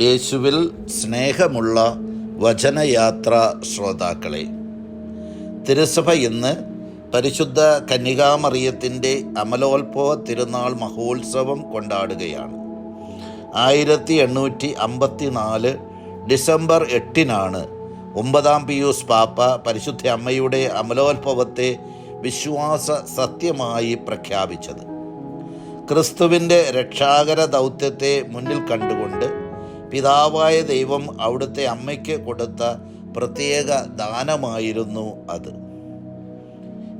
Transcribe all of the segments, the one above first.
യേശുവിൽ സ്നേഹമുള്ള വചനയാത്ര ശ്രോതാക്കളെ തിരുസഭ ഇന്ന് പരിശുദ്ധ കന്യകാമറിയത്തിന്റെ അമലോത്ഭവ തിരുനാൾ മഹോത്സവം കൊണ്ടാടുകയാണ്. ആയിരത്തി എണ്ണൂറ്റി അമ്പത്തി നാല് ഡിസംബർ എട്ടിനാണ് ഒമ്പതാം പിയൂസ് പാപ്പ പരിശുദ്ധ അമ്മയുടെ അമലോത്ഭവത്തെ വിശ്വാസ സത്യമായി പ്രഖ്യാപിച്ചത്. ക്രിസ്തുവിന്റെ രക്ഷാകര ദൗത്യത്തെ മുന്നിൽ കണ്ടുകൊണ്ട് പിതാവായ ദൈവം അവിടുത്തെ അമ്മയ്ക്ക് കൊടുത്ത പ്രത്യേക ദാനമായിരുന്നു അത്.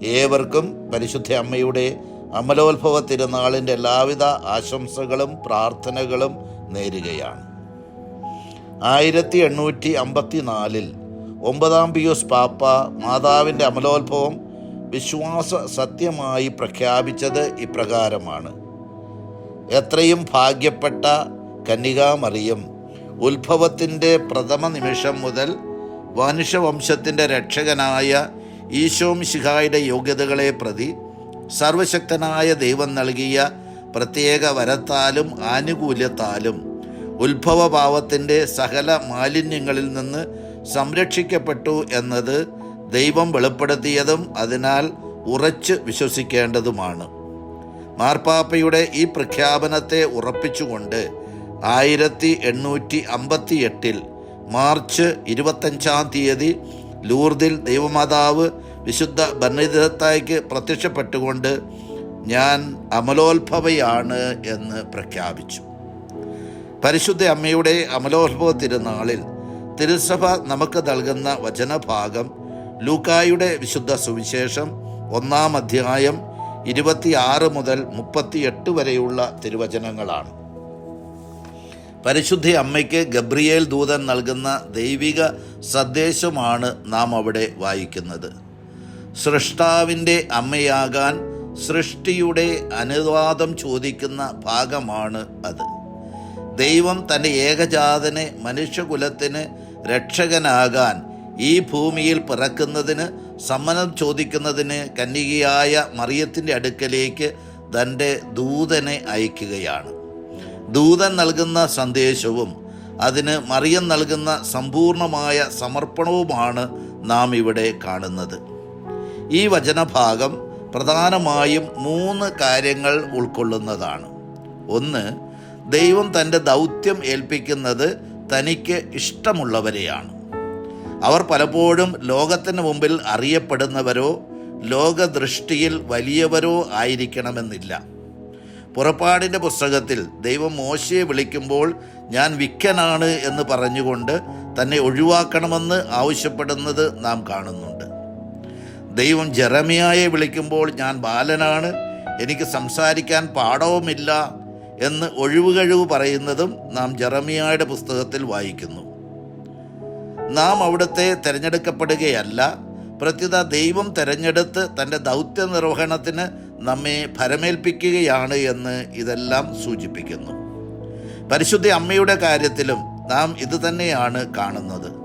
ഏവർക്കും പരിശുദ്ധ അമ്മയുടെ അമലോത്ഭവ തിരുനാളിന്റെ എല്ലാവിധ ആശംസകളും പ്രാർത്ഥനകളും നേരുകയാണ്. ആയിരത്തി എണ്ണൂറ്റി അമ്പത്തി നാലിൽ ഒമ്പതാം പിയൂസ് പാപ്പ മാതാവിന്റെ അമലോത്ഭവം വിശ്വാസ സത്യമായി പ്രഖ്യാപിച്ചത് ഇപ്രകാരമാണ്. എത്രയും ഭാഗ്യപ്പെട്ട കന്യകാമറിയം ഉത്ഭവത്തിന്റെ പ്രഥമ നിമിഷം മുതൽ വനുഷവംശത്തിന്റെ രക്ഷകനായ ഈശോം ശിഖായുടെ യോഗ്യതകളെ പ്രതി സർവശക്തനായ ദൈവം നൽകിയ പ്രത്യേക വരത്താലും ആനുകൂല്യത്താലും ഉത്ഭവഭാവത്തിന്റെ സകല മാലിന്യങ്ങളിൽ നിന്ന് സംരക്ഷിക്കപ്പെട്ടു എന്നത് ദൈവം വെളിപ്പെടുത്തിയതും അതിനാൽ ഉറച്ച് വിശ്വസിക്കേണ്ടതുമാണ്. മാർപ്പാപ്പയുടെ ഈ പ്രഖ്യാപനത്തെ ഉറപ്പിച്ചുകൊണ്ട് ആയിരത്തി എണ്ണൂറ്റി അമ്പത്തി എട്ടിൽ മാർച്ച് ഇരുപത്തഞ്ചാം തീയതി ലൂർദിൽ ദൈവമാതാവ് വിശുദ്ധ ബർണിദത്തായ്ക്ക് പ്രത്യക്ഷപ്പെട്ടുകൊണ്ട് ഞാൻ അമലോത്ഭവയാണ് എന്ന് പ്രഖ്യാപിച്ചു. പരിശുദ്ധ അമ്മയുടെ അമലോത്ഭവ തിരുനാളിൽ തിരുസഭ നമുക്ക് നൽകുന്ന വചനഭാഗം ലൂക്കായുടെ വിശുദ്ധ സുവിശേഷം ഒന്നാം അധ്യായം ഇരുപത്തിയാറ് മുതൽ മുപ്പത്തിയെട്ട് വരെയുള്ള തിരുവചനങ്ങളാണ്. പരിശുദ്ധ അമ്മയ്ക്ക് ഗബ്രിയേൽ ദൂതൻ നൽകുന്ന ദൈവിക സന്ദേശമാണ് നാം അവിടെ വായിക്കുന്നത്. സൃഷ്ടാവിന്റെ അമ്മയാകാൻ സൃഷ്ടിയുടെ അനുവാദം ചോദിക്കുന്ന ഭാഗമാണ് അത്. ദൈവം തന്റെ ഏകജാതനെ മനുഷ്യകുലത്തിന് രക്ഷകനാകാൻ ഈ ഭൂമിയിൽ പിറക്കുന്നതിന് സമ്മതം ചോദിക്കുന്നതിന് കന്യകയായ മറിയത്തിന്റെ അടുക്കലേക്ക് തന്റെ ദൂതനെ അയക്കുകയാണ്. ദൂതൻ നൽകുന്ന സന്ദേശവും അതിന് മറിയം നൽകുന്ന സമ്പൂർണമായ സമർപ്പണവുമാണ് നാം ഇവിടെ കാണുന്നത്. ഈ വചനഭാഗം പ്രധാനമായും മൂന്ന് കാര്യങ്ങൾ ഉൾക്കൊള്ളുന്നതാണ്. ഒന്ന് ദൈവം തന്റെ ദൗത്യം ഏൽപ്പിക്കുന്നത് തനിക്ക് ഇഷ്ടമുള്ളവരെയാണ്. അവർ പലപ്പോഴും ലോകത്തിന് മുമ്പിൽ അറിയപ്പെടുന്നവരോ ലോകദൃഷ്ടിയിൽ വലിയവരോ ആയിരിക്കണമെന്നില്ല. പുറപ്പാടിന്റെ പുസ്തകത്തിൽ ദൈവം മോശയെ വിളിക്കുമ്പോൾ ഞാൻ വിക്കനാണ് എന്ന് പറഞ്ഞുകൊണ്ട് തന്നെ ഒഴിവാക്കണമെന്ന് ആവശ്യപ്പെടുന്നത് നാം കാണുന്നുണ്ട്. ദൈവം ജെറമിയായെ വിളിക്കുമ്പോൾ ഞാൻ ബാലനാണ് എനിക്ക് സംസാരിക്കാൻ പാടവുമില്ല എന്ന് ഒഴിവുകഴിവ് പറയുന്നതും നാം ജെറമിയായുടെ പുസ്തകത്തിൽ വായിക്കുന്നു. നാം അവിടുത്തെ തിരഞ്ഞെടുക്കപ്പെടുകയല്ല പ്രത്യുത ദൈവം തിരഞ്ഞെടുത്ത് തന്റെ ദൗത്യ നിർവഹണത്തിന് നമ്മെ ഭരമേൽപ്പിക്കുകയാണ് എന്ന് ഇതെല്ലാം സൂചിപ്പിക്കുന്നു. പരിശുദ്ധ അമ്മയുടെ കാര്യത്തിലും നാം ഇത് തന്നെയാണ് കാണുന്നത്.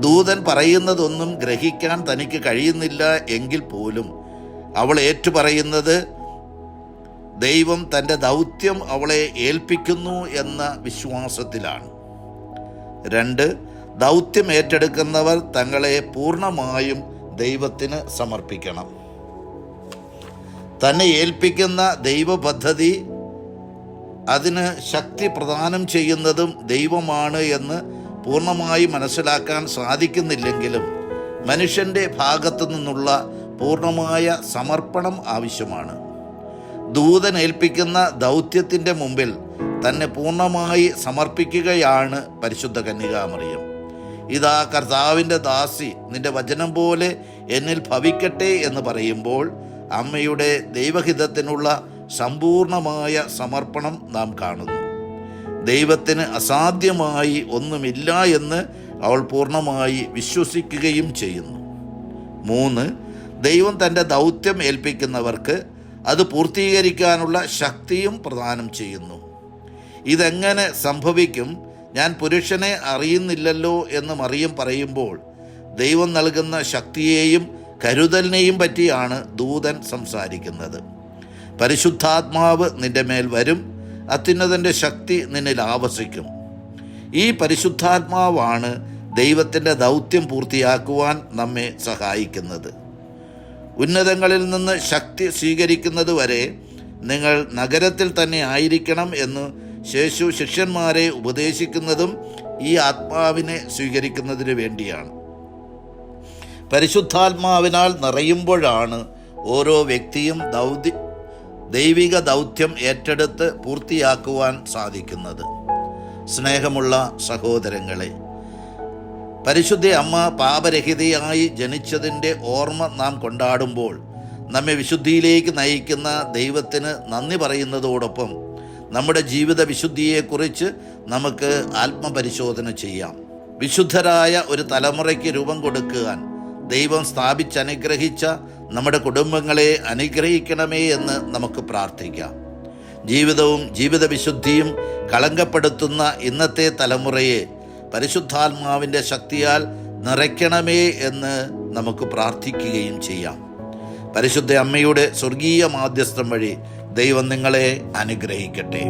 ദൂതൻ പറയുന്നതൊന്നും ഗ്രഹിക്കാൻ തനിക്ക് കഴിയുന്നില്ല എങ്കിൽ പോലും അവൾ ഏറ്റുപറയുന്നത് ദൈവം തന്റെ ദൗത്യം അവളെ ഏൽപ്പിക്കുന്നു എന്ന വിശ്വാസത്തിലാണ്. രണ്ട് ദൗത്യം ഏറ്റെടുക്കുന്നവർ തങ്ങളെ പൂർണമായും ദൈവത്തിന് സമർപ്പിക്കണം. തന്നെ ഏൽപ്പിക്കുന്ന ദൈവപദ്ധതി അതിന് ശക്തി പ്രദാനം ചെയ്യുന്നതും ദൈവമാണ് എന്ന് പൂർണമായി മനസ്സിലാക്കാൻ സാധിക്കുന്നില്ലെങ്കിലും മനുഷ്യന്റെ ഭാഗത്തു നിന്നുള്ള പൂർണമായ സമർപ്പണം ആവശ്യമാണ്. ദൂതൻ ഏൽപ്പിക്കുന്ന ദൗത്യത്തിന്റെ മുമ്പിൽ തന്നെ പൂർണമായി സമർപ്പിക്കുകയാണ് പരിശുദ്ധ കന്യകാമറിയം. ഇതാ കർത്താവിന്റെ ദാസി നിന്റെ വചനം പോലെ എന്നിൽ ഭവിക്കട്ടെ എന്ന് പറയുമ്പോൾ അമ്മയുടെ ദൈവഹിതത്തിനുള്ള സമ്പൂർണമായ സമർപ്പണം നാം കാണുന്നു. ദൈവത്തിന് അസാധ്യമായി ഒന്നുമില്ല എന്ന് അവൾ പൂർണമായി വിശ്വസിക്കുകയും ചെയ്യുന്നു. മൂന്ന് ദൈവം തന്റെ ദൗത്യം ഏൽപ്പിക്കുന്നവർക്ക് അത് പൂർത്തീകരിക്കാനുള്ള ശക്തിയും പ്രദാനം ചെയ്യുന്നു. ഇതെങ്ങനെ സംഭവിക്കും ഞാൻ പുരുഷനെ അറിയുന്നില്ലല്ലോ എന്ന് മറിയം പറയുമ്പോൾ ദൈവം നൽകുന്ന ശക്തിയെയും കരുതലിനെയും പറ്റിയാണ് ദൂതൻ സംസാരിക്കുന്നത്. പരിശുദ്ധാത്മാവ് നിന്റെ മേൽ വരും അത്യുന്നതന്റെ ശക്തി നിന്നിൽ ആവസിക്കും. ഈ പരിശുദ്ധാത്മാവാണ് ദൈവത്തിന്റെ ദൗത്യം പൂർത്തിയാക്കുവാൻ നമ്മെ സഹായിക്കുന്നത്. ഉന്നതങ്ങളിൽ നിന്ന് ശക്തി സ്വീകരിക്കുന്നത് വരെ നിങ്ങൾ നഗരത്തിൽ തന്നെ ആയിരിക്കണം എന്ന് ശേഷു ശിഷ്യന്മാരെ ഉപദേശിക്കുന്നതും ഈ ആത്മാവിനെ സ്വീകരിക്കുന്നതിന് വേണ്ടിയാണ്. പരിശുദ്ധാത്മാവിനാൽ നിറയുമ്പോഴാണ് ഓരോ വ്യക്തിയും ദൗത്യ ദൈവിക ദൗത്യം ഏറ്റെടുത്ത് പൂർത്തിയാക്കുവാൻ സാധിക്കുന്നത്. സ്നേഹമുള്ള സഹോദരങ്ങളെ പരിശുദ്ധ അമ്മ പാപരഹിതയായി ജനിച്ചതിന്റെ ഓർമ്മ നാം കൊണ്ടാടുമ്പോൾ നമ്മെ വിശുദ്ധിയിലേക്ക് നയിക്കുന്ന ദൈവത്തിന് നന്ദി പറയുന്നതോടൊപ്പം നമ്മുടെ ജീവിത വിശുദ്ധിയെക്കുറിച്ച് നമുക്ക് ആത്മപരിശോധന ചെയ്യാം. വിശുദ്ധരായ ഒരു തലമുറയ്ക്ക് രൂപം കൊടുക്കുവാൻ ദൈവം സ്ഥാപിച്ചനുഗ്രഹിച്ച നമ്മുടെ കുടുംബങ്ങളെ അനുഗ്രഹിക്കണമേ എന്ന് നമുക്ക് പ്രാർത്ഥിക്കാം. ജീവിതവും ജീവിതവിശുദ്ധിയും കളങ്കപ്പെടുത്തുന്ന ഇന്നത്തെ തലമുറയെ പരിശുദ്ധാത്മാവിന്റെ ശക്തിയാൽ നിറയ്ക്കണമേ എന്ന് നമുക്ക് പ്രാർത്ഥിക്കുകയും ചെയ്യാം. പരിശുദ്ധ അമ്മയുടെ സ്വർഗീയ മാധ്യസ്ഥം വഴി ദൈവം നിങ്ങളെ അനുഗ്രഹിക്കട്ടെ.